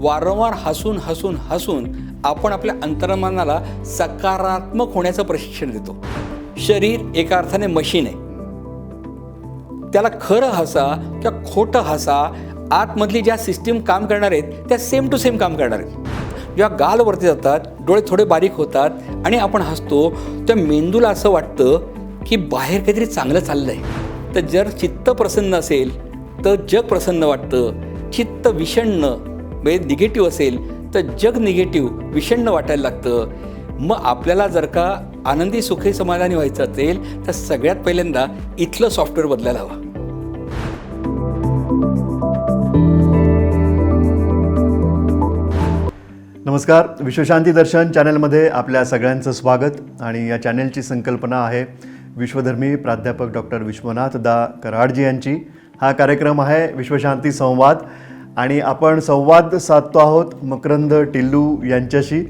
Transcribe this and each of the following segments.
वारंवार हसून हसून हसून आपण आपल्या अंतर्मनाला सकारात्मक होण्याचं प्रशिक्षण देतो. शरीर एका अर्थाने मशीन आहे. त्याला खरं हसा किंवा खोटं हसा आतमधली ज्या सिस्टीम काम करणार आहेत त्या सेम टू सेम काम करणार आहेत. जेव्हा गाल वरती जातात डोळे थोडे बारीक होतात आणि आपण हसतो त्या मेंदूला असं वाटतं की बाहेर काहीतरी चांगलं चाललं आहे तर जर चित्त प्रसन्न असेल तर जग प्रसन्न वाटतं चित्त विषण्ण म्हणजे निगेटिव्ह असेल तर जग निगेटिव्ह विषण्ण वाटायला लागतं. मग आपल्याला जर का आनंदी सुखी समाधानी व्हायचं असेल तर सगळ्यात पहिल्यांदा इथलं सॉफ्टवेअर बदलायला हवं. नमस्कार. विश्वशांती दर्शन चॅनलमध्ये आपल्या सगळ्यांचं स्वागत. आणि या चॅनलची संकल्पना आहे विश्वधर्मी प्राध्यापक डॉक्टर विश्वनाथ दा कराडजी यांची. हा कार्यक्रम आहे विश्वशांती संवाद. आणि आपण संवाद साधतो आहोत मकरंद टिल्लू यांच्याशी.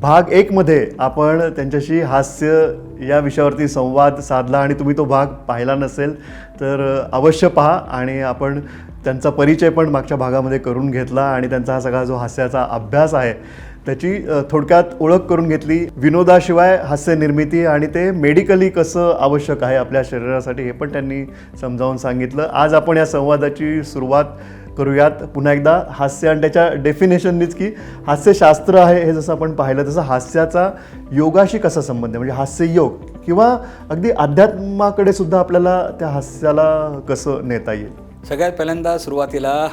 भाग एकमध्ये आपण त्यांच्याशी हास्य या विषयावरती संवाद साधला आणि तुम्ही तो भाग पाहिला नसेल तर अवश्य पहा आणि आपण त्यांचा परिचय पण मागच्या भागामध्ये करून घेतला आणि त्यांचा हा सगळा जो हास्याचा अभ्यास आहे त्याची थोडक्यात ओळख करून घेतली. विनोदाशिवाय हास्य निर्मिती आणि ते मेडिकली कसं आवश्यक आहे आपल्या शरीरासाठी हे पण त्यांनी समजावून सांगितलं. आज आपण या संवादाची सुरुवात करूयात. पुन्हा एकदा हास्य आणि त्याच्या डेफिनेशननीच की हास्यशास्त्र आहे हे जसं आपण पाहिलं तसं हास्याचा योगाशी कसा संबंध आहे? म्हणजे हास्ययोग किंवा अगदी अध्यात्माकडे सुद्धा आपल्याला त्या हास्याला कसं नेता येईल? सगळ्यात पहिल्यांदा सुरुवातीला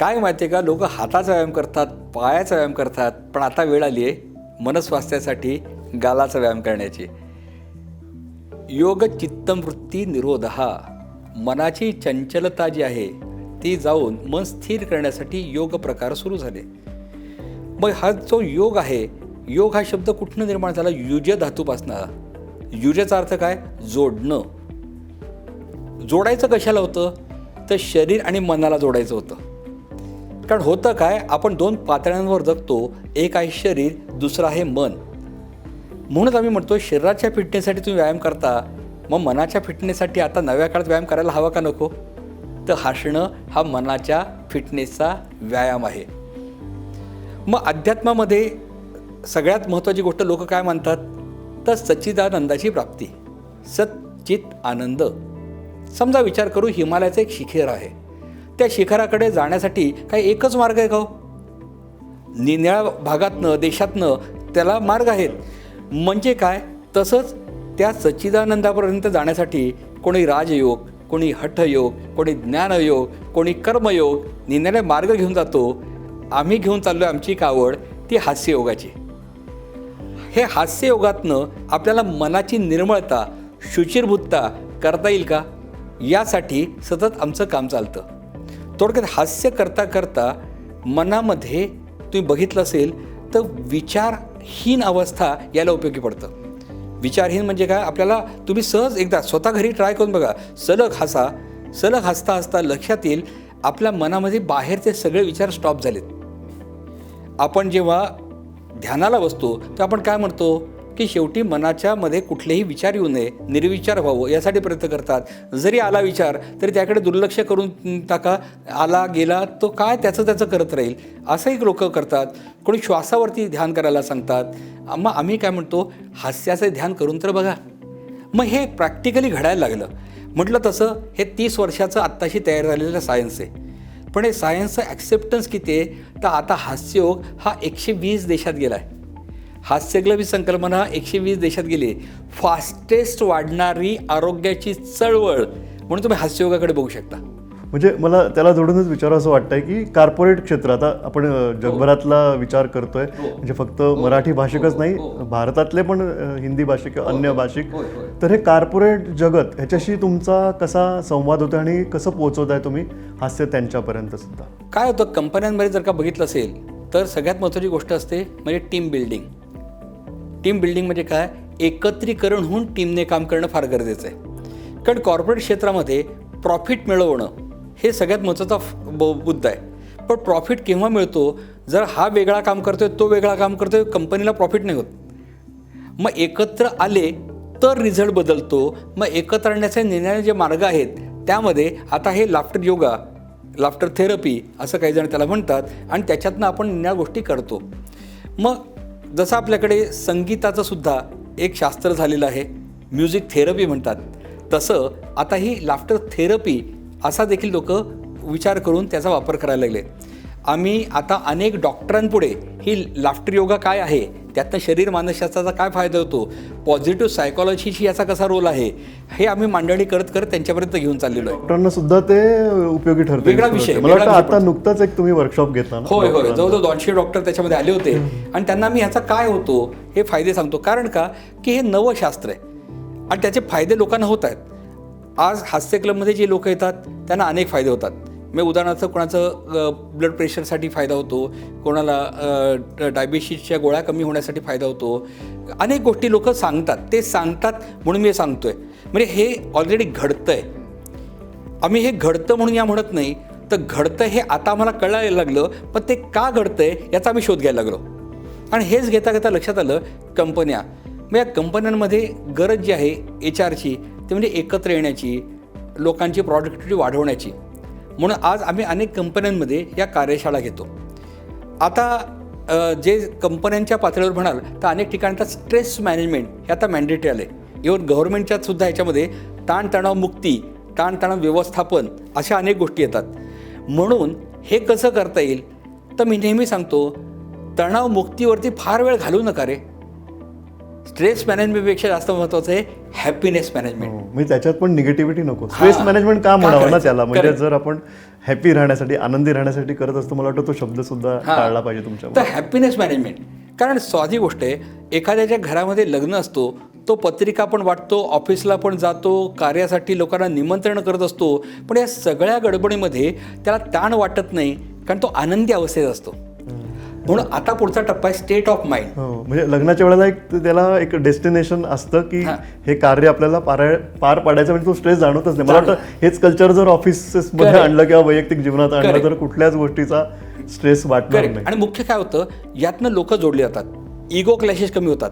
काय माहिती आहे का? लोक हाताचा व्यायाम करतात पायाचा व्यायाम करतात पण आता वेळ आली आहे मनस्वास्थ्यासाठी गालाचा व्यायाम करण्याची. योग चित्तवृत्ती निरोध हा मनाची चंचलता जी आहे ती जाऊन मन स्थिर करण्यासाठी योग प्रकार सुरू झाले. मग हा जो योग आहे योग हा शब्द कुठनं निर्माण झाला? युज धातूपासनं. युजचा अर्थ काय? जोडणं. जोडायचं कशाला होतं? तर शरीर आणि मनाला जोडायचं होतं. कारण होतं काय? आपण दोन पातळ्यांवर जगतो एक आहे शरीर दुसरं आहे मन. म्हणूनच आम्ही म्हणतो शरीराच्या फिटनेससाठी तुम्ही व्यायाम करता मग मनाच्या फिटनेससाठी आता नव्या काळात व्यायाम करायला हवा का नको? तर हसणं हा मनाच्या फिटनेसचा व्यायाम आहे. मग अध्यात्मामध्ये सगळ्यात महत्त्वाची गोष्ट लोक काय मानतात तर सच्चिदानंदाची प्राप्ती सच्चित आनंद. समजा विचार करू हिमालयाचं एक शिखर आहे. त्या शिखराकडे जाण्यासाठी काही एकच मार्ग आहे का हो? निन्याळ्या निनिळ्या भागातनं देशातनं त्याला मार्ग आहेत. म्हणजे काय? तसंच त्या सच्चिदानंदापर्यंत जाण्यासाठी कोणी राजयोग कोणी हठयोग कोणी ज्ञानयोग कोणी कर्मयोग निनिळे मार्ग घेऊन जातो. आम्ही घेऊन चाललो आमची कावड ती हास्ययोगाची. हे हास्ययोगातनं आपल्याला मनाची निर्मळता शुचिरभूतता करता येईल का? यासाठी सतत आमचं काम चालतं. थोडक्यात हास्य करता करता मनामध्ये तुम्ही बघितलं असेल तर विचार हीन अवस्था याला उपयोगी पडतं. विचारहीन म्हणजे काय? आपल्याला तुम्ही सहज एकदा स्वतः घरी ट्राय करून बघा. सलग हसा सलग हसता हसता लक्षात येईल आपल्या मनामध्ये बाहेरचे सगळे विचार स्टॉप झालेत. आपण जेव्हा ध्यानाला बसतो तर आपण काय म्हणतो? की शेवटी मनाच्या मध्ये कुठलेही विचार येऊ नये निर्विचार व्हावं यासाठी प्रयत्न करतात. जरी आला विचार तरी त्याकडे दुर्लक्ष करून टाका. आला गेला तो काय त्याचं त्याचं करत राहील असंही लोक करतात. कोणी श्वासावरती ध्यान करायला सांगतात. मग आम्ही काय म्हणतो? हास्याचं ध्यान करून तर बघा. मग हे प्रॅक्टिकली घडायला लागलं. म्हटलं तसं हे तीस वर्षाचं आत्ताशी तयार झालेलं सायन्स आहे. पण हे सायन्सचं ॲक्सेप्टन्स किती आहे? तर आता हास्ययोग हा एकशे वीस देशात गेला आहे हास्यग्लब ही संकल्पना एकशे वीस देशात गेली. फास्टेस्ट वाढणारी आरोग्याची चळवळ. म्हणून तुम्ही हास्ययोगाकडे बघू शकता. म्हणजे मला त्याला जोडूनच विचारावं असं वाटतंय की कार्पोरेट क्षेत्र आता आपण अ, जगभरातला विचार करतोय. म्हणजे फक्त मराठी भाषिकच नाही भारतातले पण हिंदी भाषिक किंवा अन्य भाषिक. तर हे कार्पोरेट जगत ह्याच्याशी तुमचा कसा संवाद होतो आणि कसं पोहोचवताय तुम्ही हास्य त्यांच्यापर्यंत सुद्धा? काय होतं कंपन्यांमध्ये जर का बघितलं असेल तर सगळ्यात महत्त्वाची गोष्ट असते म्हणजे टीम बिल्डिंग टीम बिल्डिंग म्हणजे काय? एकत्रीकरण होऊन टीमने काम करणं फार गरजेचं आहे. कारण कॉर्पोरेट क्षेत्रामध्ये प्रॉफिट मिळवणं हे सगळ्यात महत्त्वाचा ब- मुद्दा आहे. पण प्रॉफिट केव्हा मिळतो? जर हा वेगळा काम करतोय तो वेगळा काम करतोय कंपनीला प्रॉफिट नाही होत. मग एकत्र आले तर रिझल्ट बदलतो. मग एकत्र आणण्याचे निर्णय जे मार्ग आहेत त्यामध्ये आता हे लाफ्टर योगा लाफ्टर थेरपी असं काही जण त्याला म्हणतात आणि त्याच्यातनं आपण या गोष्टी करतो. मग जसं आपल्याकडे संगीताचं सुद्धा एक शास्त्र झालेलं आहे म्युझिक थेरपी म्हणतात. तसं आता ही लाफ्टर थेरपी असा देखील लोक विचार करून त्याचा वापर करायला लागले. आम्ही आता अनेक डॉक्टरांपुढे ही लाफ्टर योगा काय आहे त्यातनं शरीर मानसशास्त्राचा काय फायदा होतो पॉझिटिव्ह सायकॉलॉजीशी याचा कसा रोल आहे हे आम्ही मांडणी करत करत त्यांच्यापर्यंत घेऊन चाललेलो आहे. डॉक्टरांना सुद्धा ते उपयोगी ठरते. वेगळा विषय, मला वाटतं वेगळा आता नुकताच एक तुम्ही वर्कशॉप घेतला होय होय. जवळजवळ दोनशे डॉक्टर त्याच्यामध्ये आले होते. आणि त्यांना मी ह्याचा काय होतो हे फायदे सांगतो. कारण का की हे नवं शास्त्र आहे. आणि त्याचे फायदे लोकांना होत आहेत. आज हास्य क्लबमध्ये जे लोक येतात त्यांना अनेक फायदे होतात. मी उदाहरणार्थ कोणाचं ब्लड प्रेशरसाठी फायदा होतो कोणाला डायबिटीसच्या गोळ्या कमी होण्यासाठी फायदा होतो. अनेक गोष्टी लोक सांगतात ते सांगतात म्हणून मी सांगतो सांगतोय. म्हणजे हे ऑलरेडी घडतं आहे आम्ही हे घडतं म्हणून या म्हणत नाही तर घडतं हे आता आम्हाला कळायला लागलं पण ते का घडतंय याचा आम्ही शोध घ्यायला लागलो. आणि हेच घेता घेता लक्षात आलं कंपन्या. मग या कंपन्यांमध्ये गरज जी आहे एच आरची ते म्हणजे एकत्र येण्याची लोकांची प्रॉडक्टिव्हिटी वाढवण्याची. म्हणून आज आम्ही अनेक कंपन्यांमध्ये या कार्यशाळा घेतो. आता जे कंपन्यांच्या पातळीवर म्हणाल तर अनेक ठिकाणी आता स्ट्रेस मॅनेजमेंट हे आता मॅन्डेटरी आले इव्हन गव्हर्नमेंटच्यात सुद्धा याच्यामध्ये ताणतणाव मुक्ती ताणतणाव व्यवस्थापन अशा अनेक गोष्टी येतात. म्हणून हे कसं करता येईल? तर मी नेहमी सांगतो तणाव मुक्तीवरती फार वेळ घालू नका रे. स्ट्रेस मॅनेजमेंटपेक्षा जास्त महत्त्वाचं आहे हॅपीनेस मॅनेजमेंट. म्हणजे त्याच्यात पण निगेटिव्हिटी नको. स्ट्रेस मॅनेजमेंट का म्हणावं ना? त्याला? म्हणजे. जर आपण हॅपी राहण्यासाठी आनंदी राहण्यासाठी करत असतो मला वाटतं तो शब्द सुद्धा टाळला पाहिजे तुमच्या तर हॅपीनेस मॅनेजमेंट. कारण साधी गोष्ट आहे एखाद्याच्या घरामध्ये लग्न असतो तो पत्रिका पण वाटतो ऑफिसला पण जातो कार्यासाठी लोकांना निमंत्रण करत असतो पण या सगळ्या गडबडीमध्ये त्याला ताण वाटत नाही कारण तो आनंदी अवस्थेत असतो. म्हणून आता पुढचा टप्पा आहे स्टेट ऑफ माइंड हो म्हणजे लग्नाच्या वेळेला एक त्याला एक डेस्टिनेशन असतं की हे. कार्य आपल्याला पार पार पाडायचं म्हणजे तो स्ट्रेस जाणवतच नाही. मला वाटतं हेच कल्चर जर ऑफिसमध्ये. आणलं किंवा वैयक्तिक जीवनात आणलं. तर कुठल्याच गोष्टीचा स्ट्रेस वाटणार नाही. आणि मुख्य काय होतं यातनं लोक जोडली जातात. इगो क्लॅशेस कमी होतात.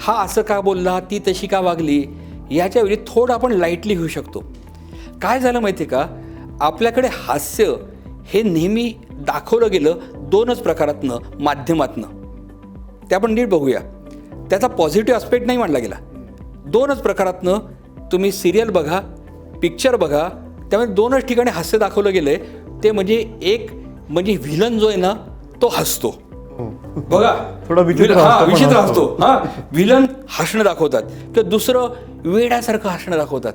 हा असं का बोलला ती तशी का वागली याच्या वेळी थोडं आपण लाईटली घेऊ शकतो. काय झालं माहिती आहे का? आपल्याकडे हास्य हे नेहमी दाखवलं गेलं दोनच प्रकारातनं माध्यमातनं. ते आपण नीट बघूया. त्याचा पॉझिटिव्ह आस्पेक्ट नाही मांडला गेला. दोनच प्रकारातनं तुम्ही सिरियल बघा पिक्चर बघा त्यामुळे दोनच ठिकाणी हास्य दाखवलं गेलं आहे ते म्हणजे एक म्हणजे व्हिलन जो आहे ना तो हसतो. हो. बघा. थोडा विचित्र हा. हसतो हा विलन हसणं दाखवतात. किंवा दुसरं वेड्यासारखं हसणं दाखवतात.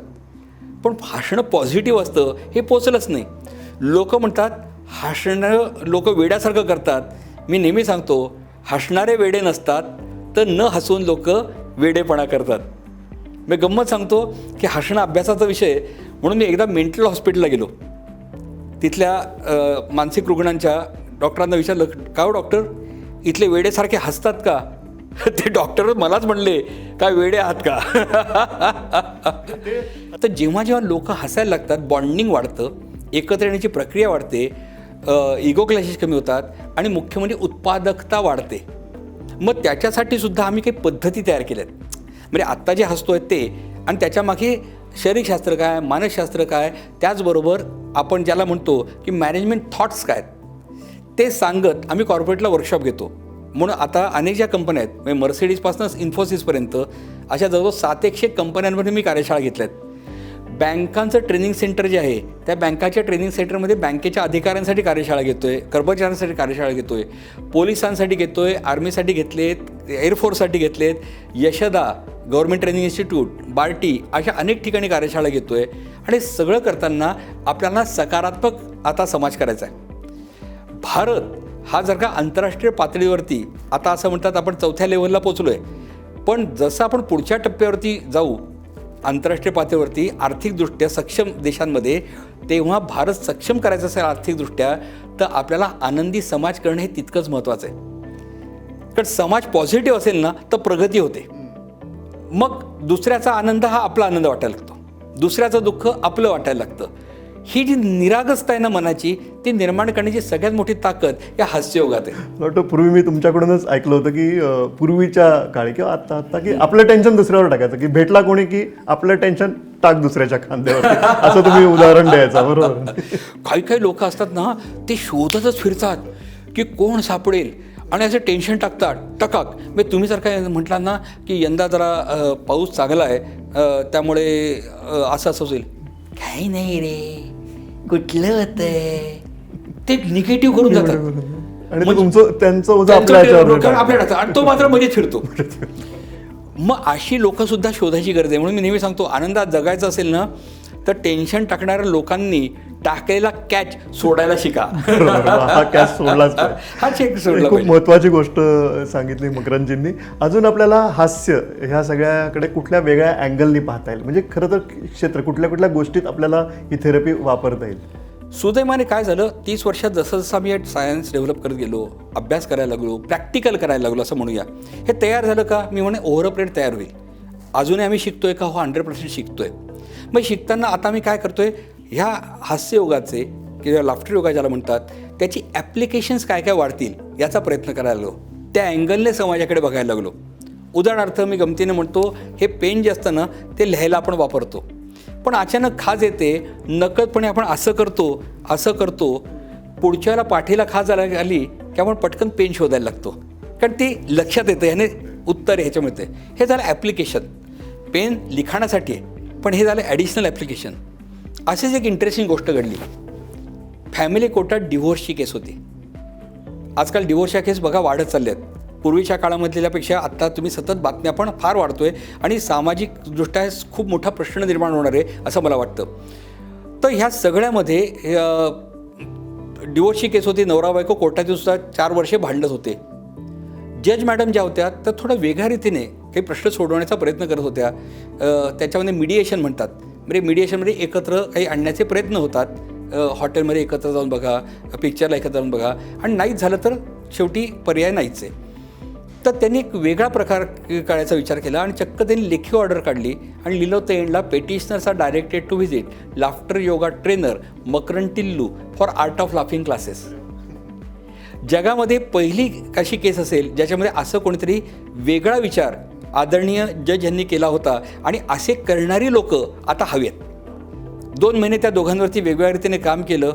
पण हसणं पॉझिटिव्ह असतं हे पोचलंच नाही. लोक म्हणतात हसणं लोक वेड्यासारखं करतात. मी नेहमी सांगतो हसणारे वेडे नसतात तर न हसून लोक वेडेपणा करतात. मी गंमत सांगतो की हसणं अभ्यासाचा विषय म्हणून मी एकदा मेंटल हॉस्पिटलला गेलो. तिथल्या मानसिक रुग्णांच्या डॉक्टरांना विचारलं का हो डॉक्टर इथले वेडेसारखे हसतात का? ते डॉक्टर मलाच म्हणले काय वेडे आहात का? तर जेव्हा जेव्हा लोक हसायला लागतात बॉन्डिंग वाढतं एकत्र येण्याची प्रक्रिया वाढते इगो क्लॅशेस कमी होतात आणि मुख्य म्हणजे उत्पादकता वाढते. मग त्याच्यासाठी सुद्धा आम्ही काही पद्धती तयार केल्या आहेत म्हणजे आत्ता जे हसतोय ते आणि त्याच्यामागे शरीरशास्त्र काय मानसशास्त्र काय त्याचबरोबर आपण ज्याला म्हणतो की मॅनेजमेंट थॉट्स काय आहेत, ते सांगत आम्ही कॉर्पोरेटला वर्कशॉप घेतो. म्हणून आता अनेक ज्या कंपन्या आहेत म्हणजे मर्सिडीजपासूनच इन्फोसिसपर्यंत अशा जवळजवळ सात एकशे कंपन्यांमध्ये मी कार्यशाळा घेतल्या आहेत बँकांचं ट्रेनिंग सेंटर जे आहे त्या बँकाच्या ट्रेनिंग सेंटरमध्ये बँकेच्या अधिकाऱ्यांसाठी कार्यशाळा घेतोय कर्मचाऱ्यांसाठी कार्यशाळा घेतोय पोलिसांसाठी घेतोय आर्मीसाठी घेतलेत एअरफोर्ससाठी घेतलेत Yashada government training institute Barti अशा अनेक ठिकाणी कार्यशाळा घेतोय. आणि सगळं करताना आपल्याला सकारात्मक आता समाज करायचा आहे. भारत हा जर का आंतरराष्ट्रीय पातळीवरती आता असं म्हणतात आपण चौथ्या लेवलला पोचलो आहे पण जसं आपण पुढच्या टप्प्यावरती जाऊ आंतरराष्ट्रीय पातळीवरती आर्थिकदृष्ट्या सक्षम देशांमध्ये तेव्हा भारत सक्षम करायचं असेल आर्थिकदृष्ट्या तर आपल्याला आनंदी समाज करणं हे तितकंच महत्त्वाचं आहे. कारण समाज पॉझिटिव्ह असेल ना तर प्रगती होते. मग दुसऱ्याचा आनंद हा आपला आनंद वाटायला लागतो. दुसऱ्याचं दुःख आपलं वाटायला लागतं. ही जी निरागसता आहे ना मनाची ती निर्माण करण्याची सगळ्यात मोठी ताकद या हास्ययोगात आहे. वाटतं पूर्वी मी तुमच्याकडूनच ऐकलं होतं की पूर्वीच्या काळी किंवा आत्ता आत्ता की आपलं टेन्शन दुसऱ्यावर टाकायचं की भेटला कोणी की आपलं टेन्शन टाक दुसऱ्याच्या खांद्यावर असं तुम्ही उदाहरण द्यायचं बरोबर. काही काही लोक असतात ना ते शोधतच फिरतात की कोण सापडेल आणि असं टेन्शन टाकतात. टकाक. म्हणजे तुम्ही जर काय म्हटलात ना की यंदा जरा पाऊस चांगला आहे त्यामुळे असं असं होईल. काही नाही रे. कुठलं होतं ते निगेटिव्ह करून जातात. आणि ते तुमचं त्यांचं. टाकतं आणि तो मात्रमध्ये फिरतो मग अशी लोक सुद्धा शोधायची गरज आहे. म्हणून मी नेहमी सांगतो आनंदात जगायचं असेल ना तर टेन्शन टाकणाऱ्या लोकांनी टाकलेला कॅच सोडायला शिका. हा कॅच सोडलाच. हा चेक सोडला खूप महत्वाची गोष्ट सांगितली मकरंदजींनी. अजून आपल्याला हास्य ह्या सगळ्याकडे कुठल्या वेगळ्या अँगलनी पाहता येईल? म्हणजे खरं तर क्षेत्र कुठल्या कुठल्या गोष्टीत आपल्याला ही थेरपी वापरता येईल? सुदैवाने काय झालं? तीस वर्षात जसं जसं आम्ही सायन्स डेव्हलप करत गेलो अभ्यास करायला लागलो प्रॅक्टिकल करायला लागलो असं म्हणूया. हे तयार झालं का? मी म्हणे ओव्हरऑपरेट तयार होईल. अजूनही आम्ही शिकतोय का? हो हंड्रेड पर्सेंट शिकतोय. मग शिकताना आता मी काय करतोय? ह्या हास्ययोगाचे किंवा लाफ्टर योगा ज्याला म्हणतात त्याची ॲप्लिकेशन्स काय काय वाढतील याचा प्रयत्न करायला लागलो. त्या अँगलने समाजाकडे बघायला लागलो. उदाहरणार्थ मी गमतीने म्हणतो हे पेन जे असतं ना ते लिहायला आपण वापरतो. पण अचानक खाज येते नकळतपणे आपण असं करतो असं करतो पुढच्या वेळेला पाठीला खाज आला आली की आपण पटकन पेन शोधायला लागतो. कारण ती लक्षात येतं ह्याने उत्तर ह्याच्या मिळते. हे झालं ॲप्लिकेशन पेन लिखाणासाठी आहे पण हे झालं ॲडिशनल ॲप्लिकेशन अशीच एक इंटरेस्टिंग गोष्ट घडली. फॅमिली कोर्टात डिव्होर्सची केस होती. आजकाल डिवोर्सच्या केस बघा वाढत चालल्या आहेत पूर्वीच्या काळामधल्यापेक्षा आत्ता तुम्ही सतत बातम्या पण फार वाढतोय आणि सामाजिकदृष्ट्या खूप मोठा प्रश्न निर्माण होणार आहे असं मला वाटतं. तर ह्या सगळ्यामध्ये डिवोर्सची केस होती. नवरा बायको कोर्टात सुद्धा चार वर्षे भांडत होते. जज मॅडम ज्या होत्या त्या थोड्या वेगळ्या रीतीने काही प्रश्न सोडवण्याचा प्रयत्न करत होत्या. त्याच्यामध्ये मिडिएशन म्हणतात. म्हणजे मीडिएशनमध्ये एकत्र काही आणण्याचे प्रयत्न होतात. हॉटेलमध्ये एकत्र जाऊन बघा पिक्चरला एकत्र जाऊन बघा. आणि नाहीच झालं तर शेवटी पर्याय नाहीच आहे. तर त्यांनी एक वेगळा प्रकार काढायचा विचार केला आणि चक्क त्यांनी लेखी ऑर्डर काढली आणि लिहिलं होतं एंडला petitioners are directed to visit laughter yoga trainer Makaran Tillu for art of laughing classes जगामध्ये पहिली अशी केस असेल ज्याच्यामध्ये असं कोणीतरी वेगळा विचार आदरणीय जज यांनी केला होता आणि असे करणारी लोक आता हवेत. दोन महिने त्या दोघांवरती वेगवेगळ्या रीतीने काम केलं.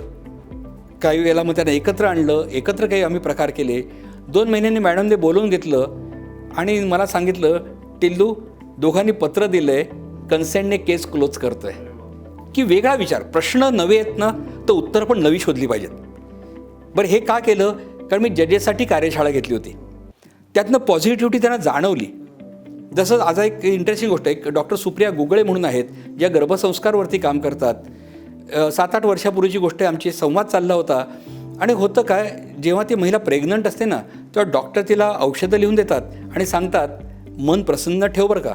काही वेळेला मग त्यांना एकत्र आणलं. एकत्र काही आम्ही प्रकार केले. दोन महिन्यांनी मॅडमने बोलवून घेतलं आणि मला सांगितलं टिल्लू दोघांनी पत्र दिलं आहे कन्सेंटने केस क्लोज करतो आहे की वेगळा विचार. प्रश्न नवे आहेत ना तर उत्तर पण नवी शोधली पाहिजेत. बरं हे का केलं? कारण मी जजेससाठी कार्यशाळा घेतली होती. त्यातनं पॉझिटिव्हिटी त्यांना जाणवली. जसं आज एक इंटरेस्टिंग गोष्ट आहे डॉक्टर सुप्रिया गुगळे म्हणून आहेत ज्या गर्भसंस्कारवरती काम करतात. सात आठ वर्षापूर्वीची गोष्ट आहे आमची संवाद चालला होता. आणि होतं काय जेव्हा ती महिला प्रेग्नंट असते ना तेव्हा डॉक्टर तिला औषधं लिहून देतात आणि सांगतात मन प्रसन्न ठेव बरं का.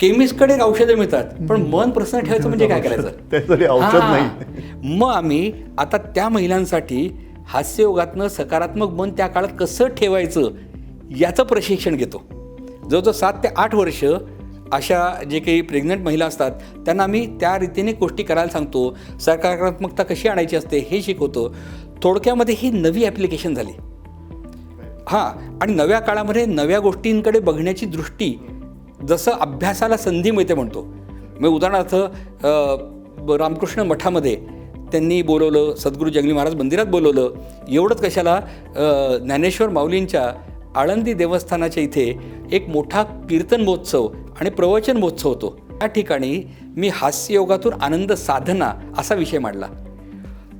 केमिस्टकडे औषधं मिळतात पण मन प्रसन्न ठेवायचं म्हणजे काय करायचं? औषध. नाही. मग आम्ही आता त्या महिलांसाठी हास्ययोगातनं सकारात्मक मन त्या काळात कसं ठेवायचं याचं प्रशिक्षण घेतो. जवळजवळ सात ते आठ वर्ष अशा जे काही प्रेग्नंट महिला असतात त्यांना आम्ही त्या रीतीने गोष्टी करायला सांगतो. सकारात्मकता कशी आणायची असते हे शिकवतो. थोडक्यामध्ये ही नवी ॲप्लिकेशन झाली. हां आणि नव्या काळामध्ये नव्या गोष्टींकडे बघण्याची दृष्टी जसं अभ्यासाला संधी मिळते म्हणतो. मी उदाहरणार्थ रामकृष्ण मठामध्ये त्यांनी बोलवलं सद्गुरू जंगली महाराज मंदिरात बोलवलं. एवढंच कशाला ज्ञानेश्वर माऊलींच्या आळंदी देवस्थानाच्या इथे एक मोठा कीर्तन महोत्सव आणि प्रवचन महोत्सव होतो. त्या ठिकाणी मी हास्ययोगातून आनंद साधना असा विषय मांडला.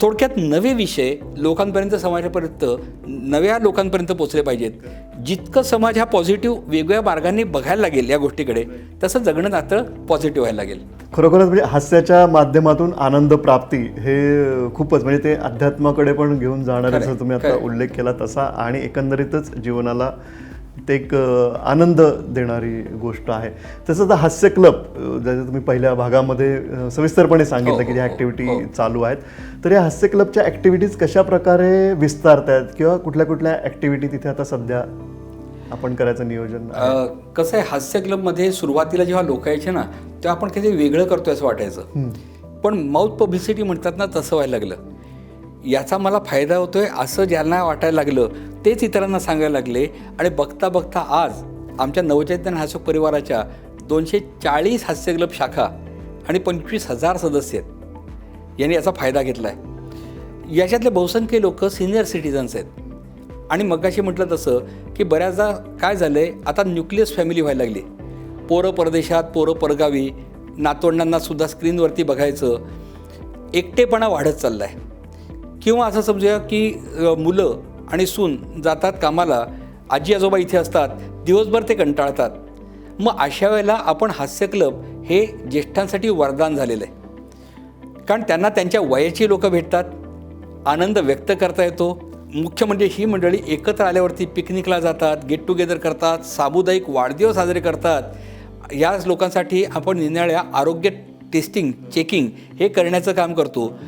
थोडक्यात नवे विषय लोकांपर्यंत समाजापर्यंत नव्या लोकांपर्यंत पोचले पाहिजेत जितकं समाज हा पॉझिटिव्ह वेगवेगळ्या मार्गांनी बघायला लागेल या गोष्टीकडे तसं जगणं नातं पॉझिटिव्ह व्हायला लागेल खरोखरच म्हणजे हास्याच्या माध्यमातून आनंद प्राप्ती हे खूपच म्हणजे ते अध्यात्माकडे पण घेऊन जाणार जसं तुम्ही आता. उल्लेख केला तसा आणि एकंदरीतच जीवनाला ते एक आनंद देणारी गोष्ट आहे. तसंच आता हास्य क्लब ज्याचं तुम्ही पहिल्या भागामध्ये सविस्तरपणे सांगितलं हो, की ज्या हो, ॲक्टिव्हिटी हो. चालू आहेत. तर या हास्य क्लबच्या ॲक्टिव्हिटीज कशा प्रकारे विस्तारतायत किंवा कुठल्या कुठल्या ॲक्टिव्हिटी तिथे आता सध्या आपण करायचं नियोजन कसं आहे हास्य क्लबमध्ये सुरुवातीला जेव्हा लोक यायचे ना तेव्हा आपण काहीतरी वेगळं करतोय असं वाटायचं. पण माउथ पब्लिसिटी म्हणतात ना तसं व्हायला लागलं. याचा मला फायदा होतोय असं ज्यांना वाटायला लागलं तेच इतरांना सांगायला लागले आणि बघता बघता आज आमच्या नवचैतन्य हास्य परिवाराच्या दोनशे चाळीस हास्य क्लब शाखा आणि पंचवीस हजार सदस्य आहेत. यांनी याचा फायदा घेतला आहे याच्यातले बहुसंख्य लोक सिनियर सिटीजन्स आहेत. आणि मगाशी म्हटलं तसं की बऱ्याचदा काय झालं आहे आता न्यूक्लियस फॅमिली व्हायला लागली. पोरं परदेशात पोरं परगावी नातवंडांना सुद्धा स्क्रीनवरती बघायचं एकटेपणा वाढत चालला आहे किंवा असं समजूया की मुलं आणि सून जातात कामाला. आजी आजोबा इथे असतात. दिवसभर ते कंटाळतात. मग अशा वेळेला आपण हास्य क्लब हे ज्येष्ठांसाठी वरदान झालेलं आहे. कारण त्यांना त्यांच्या वयाची लोकं भेटतात. आनंद व्यक्त करता येतो. मुख्य म्हणजे ही मंडळी एकत्र आल्यावरती पिकनिकला जातात गेट टुगेदर करतात सामुदायिक वाढदिवस साजरे करतात. याच लोकांसाठी आपण निनाळ्या आरोग्य टेस्टिंग चेकिंग हे करण्याचं काम करतो.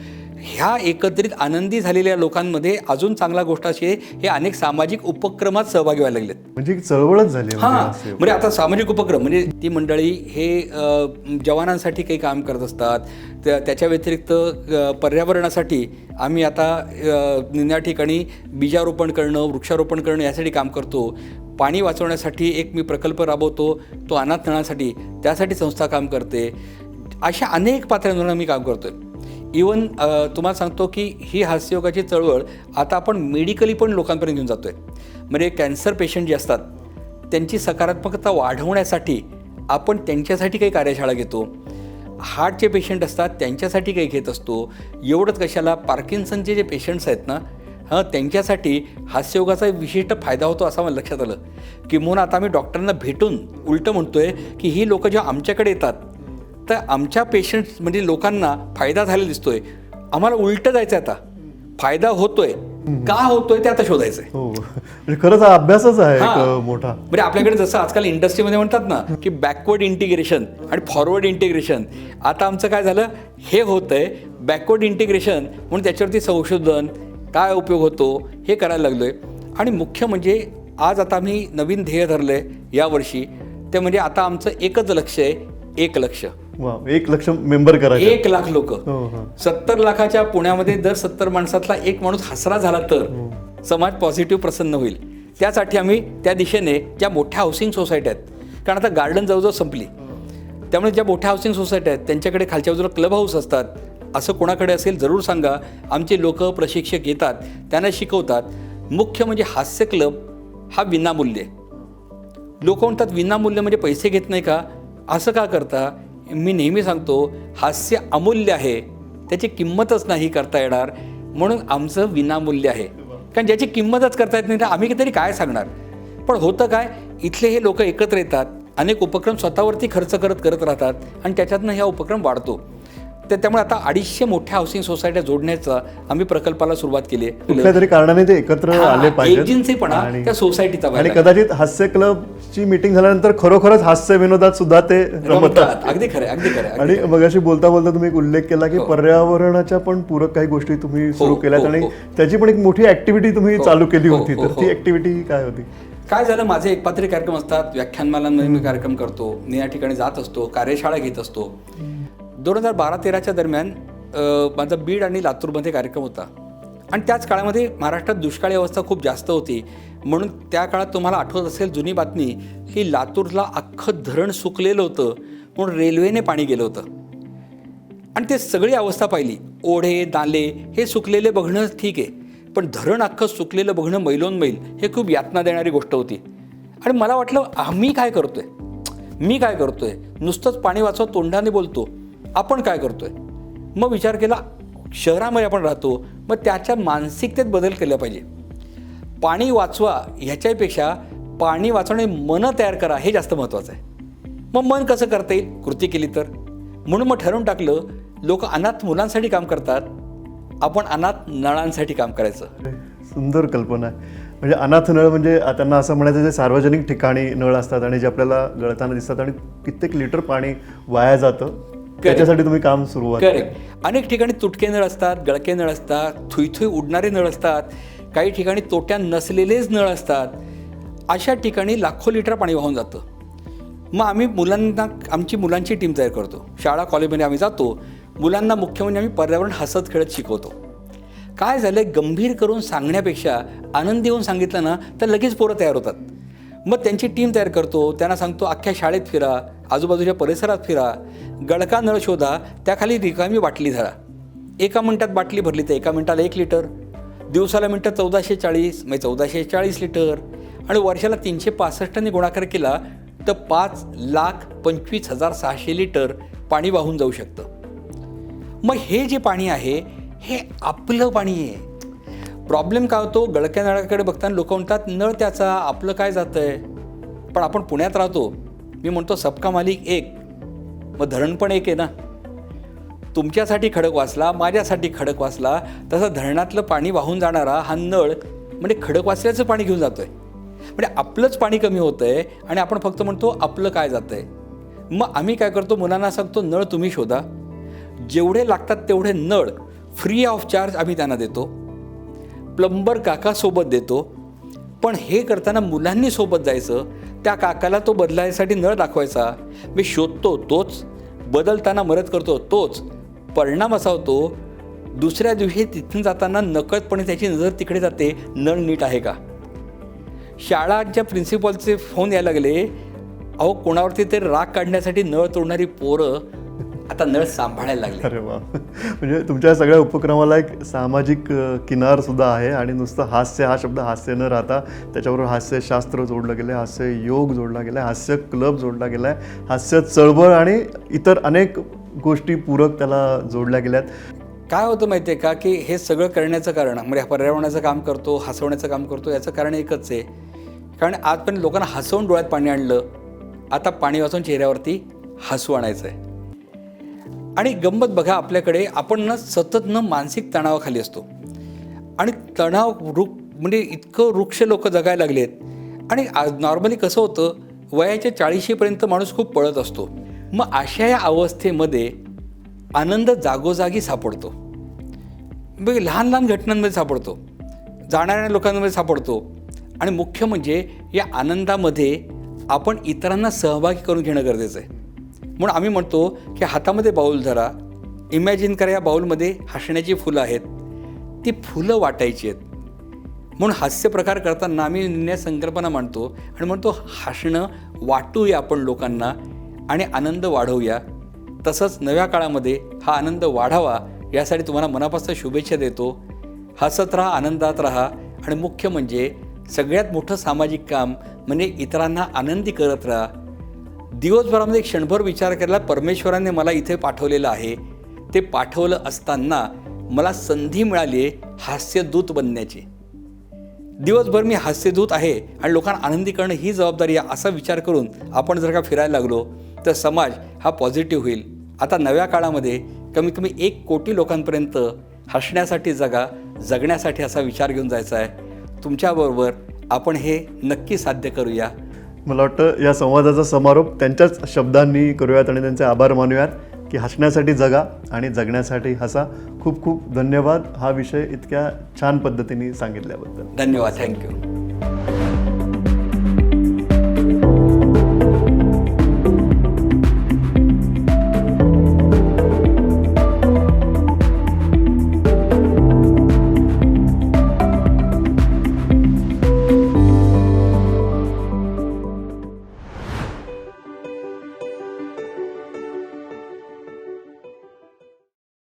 ह्या एकत्रित आनंदी झालेल्या लोकांमध्ये अजून चांगला गोष्ट अशी आहे हे अनेक सामाजिक उपक्रमात सहभागी व्हायला लागलेत. म्हणजे चळवळच झाली आहे हां म्हणजे. म्हणजे आता सामाजिक उपक्रम म्हणजे ती मंडळी हे जवानांसाठी काही काम करत असतात त्या- त्याच्या व्यतिरिक्त पर्यावरणासाठी आम्ही आता निम्या ठिकाणी बीजारोपण करणं वृक्षारोपण करणं यासाठी काम करतो. पाणी वाचवण्यासाठी एक मी प्रकल्प राबवतो तो अनाथ नळासाठी त्यासाठी संस्था काम करते. अशा अनेक पातळ्यांवर आम्ही काम करतोय. इवन तुम्हाला सांगतो की ही हास्ययोगाची चळवळ आता आपण मेडिकली पण लोकांपर्यंत घेऊन जातोय. म्हणजे कॅन्सर पेशंट जे असतात त्यांची सकारात्मकता वाढवण्यासाठी आपण त्यांच्यासाठी काही कार्यशाळा घेतो. हार्टचे पेशंट असतात त्यांच्यासाठी काही घेत असतो. एवढंच कशाला पार्किन्सनचे जे पेशंट्स आहेत ना हां त्यांच्यासाठी हास्ययोगाचा विशिष्ट फायदा होतो असं मला लक्षात आलं. की म्हणून आता आम्ही डॉक्टरांना भेटून उलटं म्हणतोय की ही लोकं जेव्हा आमच्याकडे येतात तर आमच्या पेशंट्स म्हणजे लोकांना फायदा झालेला दिसतोय. आम्हाला उलटं जायचं आता. फायदा होतोय. का होतोय ते आता शोधायचं आहे हो. म्हणजे खरंच हा अभ्यासच आहे मोठा. म्हणजे आपल्याकडे जसं आजकाल इंडस्ट्रीमध्ये म्हणतात ना की बॅकवर्ड इंटिग्रेशन आणि फॉरवर्ड इंटिग्रेशन आता आमचं काय झालं? हे होतंय. बॅकवर्ड इंटिग्रेशन म्हणून त्याच्यावरती संशोधन काय उपयोग होतो हे करायला लागलोय. आणि मुख्य म्हणजे आज आता आम्ही नवीन ध्येय धरलं आहे यावर्षी ते म्हणजे आता आमचं एकच लक्ष आहे एक लक्ष. वा एक लक्ष मेंबर करायचे. एक लाख लोक. हो हो. सत्तर लाखाच्या पुण्यामध्ये दर सत्तर माणसातला एक माणूस हसरा झाला तर समाज पॉझिटिव्ह प्रसन्न होईल. त्यासाठी आम्ही त्या दिशेने ज्या मोठ्या हाऊसिंग सोसायटी आहेत कारण आता गार्डन जवळजवळ संपली. त्यामुळे ज्या मोठ्या हाऊसिंग सोसायटी आहेत त्यांच्याकडे खालच्या बाजूला क्लब हाऊस असतात. असं कोणाकडे असेल जरूर सांगा. आमचे लोक प्रशिक्षक येतात त्यांना शिकवतात. मुख्य म्हणजे हास्य क्लब हा विनामूल्य. लोक म्हणतात विनामूल्य म्हणजे पैसे घेत नाही का? असं का करता? मी नेहमी सांगतो हास्य अमूल्य आहे. त्याची किंमतच नाही करता येणार. म्हणून आमचं विनामूल्य आहे. कारण ज्याची किंमतच करता येत नाही तर आम्ही तरी काय सांगणार? पण होतं काय? इथले हे लोक एकत्र येतात. अनेक उपक्रम स्वतःवरती खर्च करत करत राहतात. आणि त्याच्यातनं हा उपक्रम वाढतो. तर त्यामुळे आता अडीचशे मोठ्या हाऊसिंग सोसायट्या जोडण्याचा आम्ही प्रकल्पाला सुरुवात केली आहे. कुठल्या तरी कारणाने ते एकत्र आले आणि- त्या सोसायटीचा आणि कदाचित हास्य क्लबची मीटिंग झाल्यानंतर खरोखरच हास्य विनोदात सुद्धा ते रमतात. अगदी खरं अगदी खरं आणि मगाशी बोलता बोलता तुम्ही एक उल्लेख केला की पर्यावरणाच्या पण पूरक काही गोष्टी तुम्ही सुरू केल्यात हो, आणि हो. त्याची पण एक मोठी ऍक्टिव्हिटी तुम्ही चालू केली हो, होती. हो, तर ती हो. ऍक्टिव्हिटी काय होती? काय झालं? माझे एकपात्री कार्यक्रम असतात. व्याख्यानमालांमध्ये मी कार्यक्रम करतो. मी या ठिकाणी जात असतो. कार्यशाळा घेत असतो. दोन हजार बारा तेराच्या दरम्यान माझा बीड आणि लातूरमध्ये कार्यक्रम होता. आणि त्याच काळामध्ये महाराष्ट्रात दुष्काळी अवस्था खूप जास्त होती. म्हणून त्या काळात तुम्हाला आठवत असेल जुनी बातमी की लातूरला अख्खं धरण सुकलेलं होतं. म्हणून रेल्वेने पाणी गेलं होतं. आणि ते सगळी अवस्था पाहिली. ओढे नाले हे सुकलेले बघणं ठीक आहे. पण धरण अख्खं सुकलेलं बघणं मैलोन मैल हे खूप यातना देणारी गोष्ट होती. आणि मला वाटलं आम्ही काय करतोय? मी काय करतोय? नुसतंच पाणी वाचवा तोंडाने बोलतो. आपण काय करतोय? मग विचार केला शहरामध्ये आपण राहतो मग त्याच्या मानसिकतेत बदल केला पाहिजे. पाणी वाचवा ह्याच्यापेक्षा पाणी वाचवणे मनं तयार करा हे जास्त महत्त्वाचं आहे. मग मन कसं करता? येईल कृती केली तर. म्हणून मग ठरवून टाकलं लोक अनाथ मुलांसाठी काम करतात. आपण अनाथ नळांसाठी काम करायचं. सुंदर कल्पना आहे. म्हणजे अनाथ नळ म्हणजे त्यांना असं म्हणायचं जे सार्वजनिक ठिकाणी नळ असतात आणि जे आपल्याला गळताना दिसतात आणि कित्येक लिटर पाणी वाया जातं. त्याच्यासाठी तुम्ही काम सुरुवात. करेक्ट अनेक ठिकाणी तुटके नळ असतात गळके नळ असतात थुईथुई उडणारे नळ असतात काही ठिकाणी तोट्या नसलेलेच नळ असतात. अशा ठिकाणी लाखो लिटर पाणी वाहून जातं. मग आम्ही मुलांना आमची मुलांची टीम तयार करतो. शाळा कॉलेजमध्ये आम्ही जातो. मुलांना मुख्य म्हणजे आम्ही पर्यावरण हसत खेळत शिकवतो. काय झालं गंभीर करून सांगण्यापेक्षा आनंदी होऊन सांगितलं ना तर लगेच पोरं तयार होतात. मग त्यांची टीम तयार करतो त्यांना सांगतो अख्ख्या शाळेत फिरा आजूबाजूच्या परिसरात फिरा गडका नळ शोधा त्याखाली रिकामी बाटली धरा. एका मिनटात बाटली भरली तर एका मिनटाला एक लिटर दिवसाला मिनटं चौदाशे चाळीस म्हणजे चौदाशे चाळीस लिटर आणि वर्षाला तीनशे पासष्टने गुणाकार केला तर पाच लाख पंचवीस हजार सहाशे लिटर पाणी वाहून जाऊ शकतं. मग हे जे पाणी आहे हे आपलं पाणी आहे. प्रॉब्लेम काय होतो? गळक्या नळाकडे बघताना लोक म्हणतात नळ त्याचा आपलं काय जातं आहे पण आपण पुण्यात राहतो. मी म्हणतो सबका मालिक एक. मग धरण पण एक आहे ना. तुमच्यासाठी खडक वाचला माझ्यासाठी खडक वाचला तसं धरणातलं पाणी वाहून जाणारा हा नळ म्हणजे खडक वाचल्याचं पाणी घेऊन जातोय. म्हणजे आपलंच पाणी कमी होतं आहे आणि आपण फक्त म्हणतो आपलं काय जातं आहे मग आम्ही काय करतो? मुलांना सांगतो नळ तुम्ही शोधा. जेवढे लागतात तेवढे नळ फ्री ऑफ चार्ज आम्ही त्यांना देतो. प्लंबर काका सोबत देतो. पण हे करताना मुलांनी सोबत जायचं त्या काकाला तो बदलायसाठी नळ दाखवायचा. मी शोधतो तोच बदलताना मदत करतो तोच. परिणाम असा होतो दुसऱ्या दिवशी तिथून जाताना नकळतपणे त्याची नजर तिकडे जाते नळ नीट आहे का? शाळांच्या प्रिन्सिपॉलचे फोन यायला लागले. अहो कोणावरती ते राग काढण्यासाठी नळ तोडणारी पोरं आता नळ सांभाळायला लागले. अरे वा. म्हणजे तुमच्या सगळ्या उपक्रमाला एक सामाजिक किनार सुद्धा आहे आणि नुसतं हास्य हा शब्द हास्य न राहता त्याच्याबरोबर हास्यशास्त्र जोडलं गेलं हास्य योग जोडला गेला आहे हास्य क्लब जोडला गेला आहे हास्य चळवळ आणि इतर अनेक गोष्टी पूरक त्याला जोडल्या गेल्यात. काय होतं माहिती आहे का की हे सगळं करण्याचं कारण म्हणजे पर्यावरणाचं काम करतो हसवण्याचं काम करतो याचं कारण एकच आहे. कारण आजपर्यंत लोकांना हसवून डोळ्यात पाणी आणलं आता पाणी वाचून चेहऱ्यावरती हसू आणायचं आहे आणि गंमत बघा आपल्याकडे आपण ना सतत न मानसिक तणावाखाली असतो. आणि तणाव वृक म्हणजे इतकं वृक्ष लोक जगायला लागलेत. आणि नॉर्मली कसं होतं वयाच्या चाळीशीपर्यंत माणूस खूप पळत असतो. मग अशा या अवस्थेमध्ये आनंद जागोजागी सापडतो. बघ लहान लहान घटनांमध्ये सापडतो. जाणाऱ्या लोकांमध्ये सापडतो. आणि मुख्य म्हणजे या आनंदामध्ये आपण इतरांना सहभागी करून घेणं गरजेचं आहे. म्हणून आम्ही म्हणतो की हातामध्ये बाऊल धरा. इमॅजिन करा या बाऊलमध्ये हसण्याची फुलं आहेत. ती फुलं वाटायची आहेत. म्हणून हास्य प्रकार करताना आम्ही निर्णय संकल्पना मांडतो आणि म्हणतो हसणं वाटूया आपण लोकांना आणि आनंद वाढवूया. तसंच नव्या काळामध्ये हा आनंद वाढावा यासाठी तुम्हाला मनापासून शुभेच्छा देतो. हसत राहा आनंदात राहा आणि मुख्य म्हणजे सगळ्यात मोठं सामाजिक काम म्हणजे इतरांना आनंदी करत राहा. दिवसभरामध्ये क्षणभर विचार केला परमेश्वराने मला इथे पाठवलेलं आहे. ते पाठवलं असताना मला संधी मिळाली आहे हास्यदूत बनण्याची. दिवसभर मी हास्यदूत आहे आणि लोकांना आनंदी करणं ही जबाबदारी आहे असा विचार करून आपण जर का फिरायला लागलो तर समाज हा पॉझिटिव्ह होईल. आता नव्या काळामध्ये कमीत कमी एक कोटी लोकांपर्यंत हसण्यासाठी जगा जगण्यासाठी असा विचार घेऊन जायचा आहे. तुमच्याबरोबर आपण हे नक्की साध्य करूया. मला वाटतं या संवादाचा समारोप त्यांच्याच शब्दांनी करूयात आणि त्यांचे आभार मानूयात की हसण्यासाठी जगा आणि जगण्यासाठी हसा. खूप खूप धन्यवाद. हा विषय इतक्या छान पद्धतीने सांगितल्याबद्दल. धन्यवाद. थँक्यू